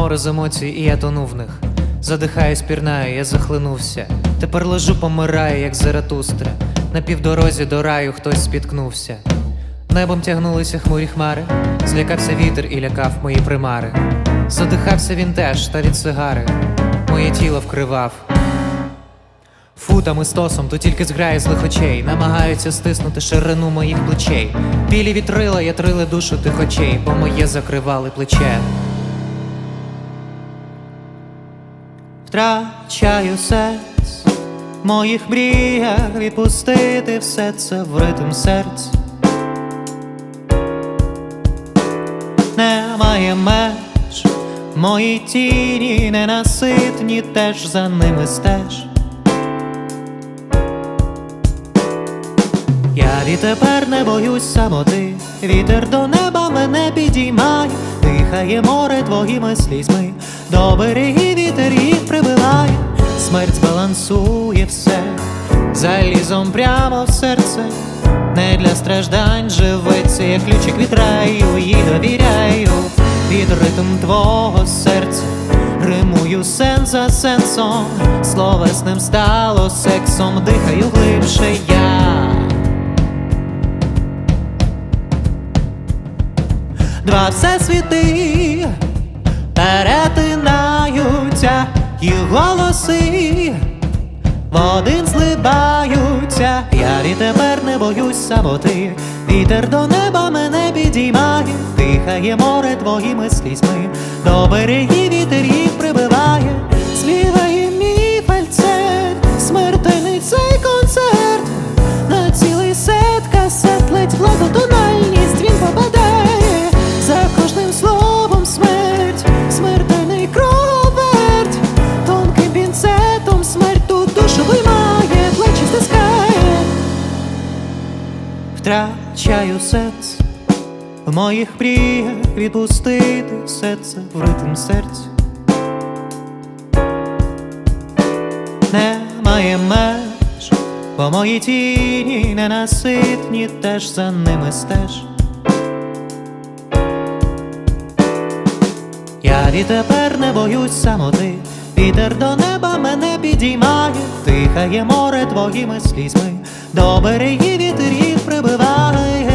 море з емоцій, і я тону в них. Задихаюсь, пірнаю, я захлинувся. Тепер лежу, помираю, як Заратустра. На півдорозі до раю хтось спіткнувся. Небом тягнулися хмурі хмари, злякався вітер і лякав мої примари. Задихався він теж, та від сигари, моє тіло вкривав. Футами стосом, то тільки зграє злих очей, намагаються стиснути ширину моїх плечей. Білі вітрила, я трили душу тих очей, бо моє закривали плече. Втрачаю сенс моїх мріях відпустити все це в ритм серця. Немає меж, мої тіні ненаситні, теж за ними стеж. Я відтепер не боюсь самоти, вітер до неба мене підіймає, дихає море твоїми слізьми, до берегів смерть збалансує все, залізом прямо в серце, не для страждань живеться, як ключик від раю, їй довіряю, під ритм твого серця. Римую сенс за сенсом, словесним стало сексом, дихаю глибше я. Два всесвіти перетинаються, їх голоси в один зливаються. Я відтепер не боюсь самоти, вітер до неба мене підіймає, дихає море твоїми слізьми, до берегів вітер їх прибиває, співає мій фальцет, смертельний цей концерт, на цілий сет касет ледь благотональність він попадає, за кожним словом Втрачаю сенс в моїх мріях відпустити все це в ритм серця. Немає меж, бо мої тіні ненаситні, теж за ними стеж. Я відтепер не боюсь самоти, вітер до неба мене підіймає, тихає море твоїми слізьми, до берегів вітер їх прибиває.